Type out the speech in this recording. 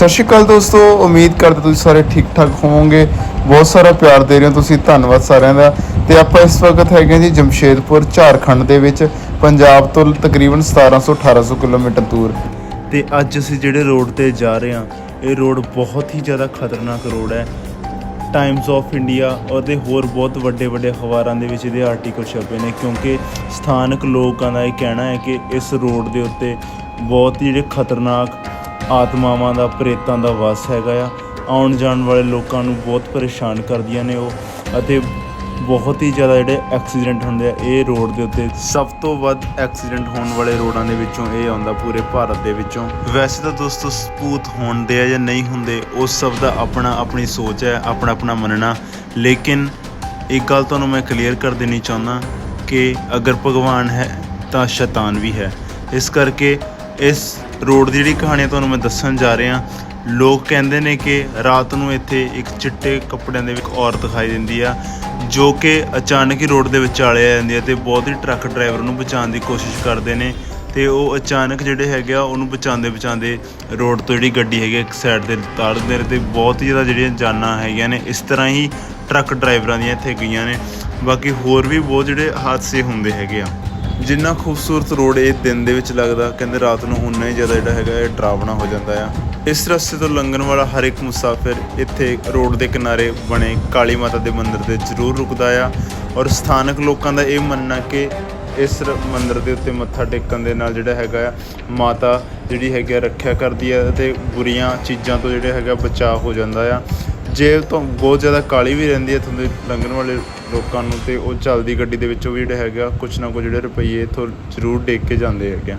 ਸਤਿ ਸ਼੍ਰੀ ਅਕਾਲ ਦੋਸਤੋ, ਉਮੀਦ ਕਰਦੇ ਤੁਸੀਂ ਸਾਰੇ ਠੀਕ ਠਾਕ ਹੋਵੋਗੇ। ਬਹੁਤ ਸਾਰਾ ਪਿਆਰ ਦੇ ਰਹੇ ਹੋ ਤੁਸੀਂ, ਧੰਨਵਾਦ ਸਾਰਿਆਂ ਦਾ। ਤੇ ਆਪਾਂ ਇਸ ਵਕਤ ਹੈਗੇ ਹਾਂ ਜੀ ਜਮਸ਼ੇਦਪੁਰ, ਝਾਰਖੰਡ ਦੇ ਵਿੱਚ, ਪੰਜਾਬ ਤੋਂ ਤਕਰੀਬਨ 1700 1800 ਕਿਲੋਮੀਟਰ ਦੂਰ। ਤੇ ਅੱਜ ਅਸੀਂ ਜਿਹੜੇ ਰੋਡ ਤੇ ਜਾ ਰਹੇ ਹਾਂ, ਇਹ ਰੋਡ ਬਹੁਤ ਹੀ ਜ਼ਿਆਦਾ ਖਤਰਨਾਕ ਰੋਡ ਹੈ। ਟਾਈਮਸ ਆਫ ਇੰਡੀਆ ਅਤੇ ਹੋਰ ਬਹੁਤ ਵੱਡੇ ਵੱਡੇ ਅਖਬਾਰਾਂ ਦੇ ਵਿੱਚ ਇਹਦੇ ਆਰਟੀਕਲ ਛਪੇ ਨੇ, ਕਿਉਂਕਿ ਸਥਾਨਕ ਲੋਕਾਂ ਦਾ ਇਹ ਕਹਿਣਾ ਹੈ ਕਿ ਇਸ ਰੋਡ ਦੇ ਉੱਤੇ ਬਹੁਤ ਹੀ ਜਿਹੜੇ ਖਤਰਨਾਕ ਆਤਮਾਵਾਂ ਦਾ, ਪ੍ਰੇਤਾਂ ਦਾ ਵਾਸ ਹੈਗਾ ਆ। ਆਉਣ ਜਾਣ ਵਾਲੇ ਲੋਕਾਂ ਨੂੰ ਬਹੁਤ ਪਰੇਸ਼ਾਨ ਕਰਦੀਆਂ ਨੇ ਉਹ ਅਤੇ ਬਹੁਤ ਹੀ ਜ਼ਿਆਦਾ ਜਿਹੜੇ ਐਕਸੀਡੈਂਟ ਹੁੰਦੇ ਆ, ਇਹ ਰੋਡ ਦੇ ਉੱਤੇ ਸਭ ਤੋਂ ਵੱਧ ਐਕਸੀਡੈਂਟ ਹੋਣ ਵਾਲੇ ਰੋਡਾਂ ਦੇ ਵਿੱਚੋਂ ਇਹ ਆਉਂਦਾ ਪੂਰੇ ਭਾਰਤ ਦੇ ਵਿੱਚੋਂ। ਵੈਸੇ ਤਾਂ ਦੋਸਤੋ, ਸਪੂਤ ਹੁੰਦੇ ਆ ਜਾਂ ਨਹੀਂ ਹੁੰਦੇ ਉਸ ਸਭ ਦਾ ਆਪਣਾ ਆਪਣੀ ਸੋਚ ਹੈ, ਆਪਣਾ ਆਪਣਾ ਮੰਨਣਾ। ਲੇਕਿਨ ਇੱਕ ਗੱਲ ਤੁਹਾਨੂੰ ਮੈਂ ਕਲੀਅਰ ਕਰ ਦੇਣੀ ਚਾਹੁੰਦਾ ਕਿ ਅਗਰ ਭਗਵਾਨ ਹੈ, ਤਾਂ ਸ਼ੈਤਾਨ ਵੀ ਹੈ। ਇਸ ਕਰਕੇ ਇਸ ਰੋਡ ਦੀ ਜਿਹੜੀ ਕਹਾਣੀ ਤੁਹਾਨੂੰ ਮੈਂ ਦੱਸਣ ਜਾ ਰਿਹਾ। ਲੋਕ ਕਹਿੰਦੇ ਨੇ ਕਿ ਰਾਤ ਨੂੰ ਇੱਥੇ ਇੱਕ ਚਿੱਟੇ ਕੱਪੜਿਆਂ ਦੇ ਵਿੱਚ ਇੱਕ ਔਰਤ ਦਿਖਾਈ ਦਿੰਦੀ ਆ ਜੋ ਕਿ ਅਚਾਨਕ ਹੀ ਰੋਡ ਦੇ ਵਿਚਾਲੇ ਆ ਜਾਂਦੀ ਹੈ ਤੇ ਬਹੁਤ ਹੀ ਟਰੱਕ ਡਰਾਈਵਰ ਨੂੰ ਬਚਾਉਣ ਦੀ ਕੋਸ਼ਿਸ਼ ਕਰਦੇ ਨੇ ਤੇ ਉਹ ਅਚਾਨਕ ਜਿਹੜੇ ਹੈਗੇ ਆ ਉਹਨੂੰ ਬਚਾਉਂਦੇ ਬਚਾਉਂਦੇ ਰੋਡ ਤੋਂ ਜਿਹੜੀ ਗੱਡੀ ਹੈਗੀ ਆ, ਇੱਕ ਸਾਈਡ ਤੇ ਤਾਰ ਦਿੰਦੇ ਨੇ ਤੇ ਬਹੁਤ ਹੀ ਜ਼ਿਆਦਾ ਜਿਹੜੀਆਂ ਜਾਨਾਂ ਹੈਗੀਆਂ ਨੇ ਇਸ ਤਰ੍ਹਾਂ ਹੀ ਟਰੱਕ ਡਰਾਈਵਰਾਂ ਦੀਆਂ ਇੱਥੇ ਗਈਆਂ ਨੇ। ਬਾਕੀ ਹੋਰ ਵੀ ਬਹੁਤ ਜਿਹੜੇ ਹਾਦਸੇ ਹੁੰਦੇ ਹੈਗੇ ਆ। ਜਿੰਨਾ ਖੂਬਸੂਰਤ ਰੋਡ ਇਹ ਦਿਨ ਦੇ ਵਿੱਚ ਲੱਗਦਾ, ਕਹਿੰਦੇ ਰਾਤ ਨੂੰ ਉਨਾ ਹੀ ਜ਼ਿਆਦਾ ਜਿਹੜਾ ਹੈਗਾ ਇਹ ਡਰਾਵਣਾ ਹੋ ਜਾਂਦਾ ਆ। ਇਸ ਰਸਤੇ ਤੋਂ ਲੰਘਣ ਵਾਲਾ ਹਰ ਇੱਕ ਮੁਸਾਫਿਰ ਇੱਥੇ ਰੋਡ ਦੇ ਕਿਨਾਰੇ ਬਣੇ ਕਾਲੀ ਮਾਤਾ ਦੇ ਮੰਦਿਰ ਤੇ ਜ਼ਰੂਰ ਰੁਕਦਾ ਆ। ਔਰ ਸਥਾਨਕ ਲੋਕਾਂ ਦਾ ਇਹ ਮੰਨਣਾ ਕਿ ਇਸ ਰ- ਮੰਦਿਰ ਦੇ ਉੱਤੇ ਮੱਥਾ ਟੇਕਣ ਦੇ ਨਾਲ ਜਿਹੜਾ ਹੈਗਾ ਆ, ਮਾਤਾ ਜਿਹੜੀ ਹੈਗੀ ਆ, ਰੱਖਿਆ ਕਰਦੀ ਆ ਅਤੇ ਬੁਰੀਆਂ ਚੀਜ਼ਾਂ ਤੋਂ ਜਿਹੜਾ ਹੈਗਾ ਬਚਾਅ ਹੋ ਜਾਂਦਾ ਆ। ਜੇਲ੍ਹ ਤੋਂ ਬਹੁਤ ਜ਼ਿਆਦਾ ਕਾਲੀ ਵੀ ਰਹਿੰਦੀ ਹੈ ਇੱਥੋਂ ਦੇ ਲੰਘਣ ਵਾਲੇ ਲੋਕਾਂ ਨੂੰ ਤੇ ਉਹ ਚੱਲਦੀ ਗੱਡੀ ਦੇ ਵਿੱਚੋਂ ਵੀ ਜਿਹੜਾ ਹੈਗਾ ਕੁਛ ਨਾ ਕੁਛ ਜਿਹੜੇ ਰੁਪਈਏ ਇੱਥੋਂ ਜ਼ਰੂਰ ਡੇਕ ਕੇ ਜਾਂਦੇ ਹੈਗੇ ਆ।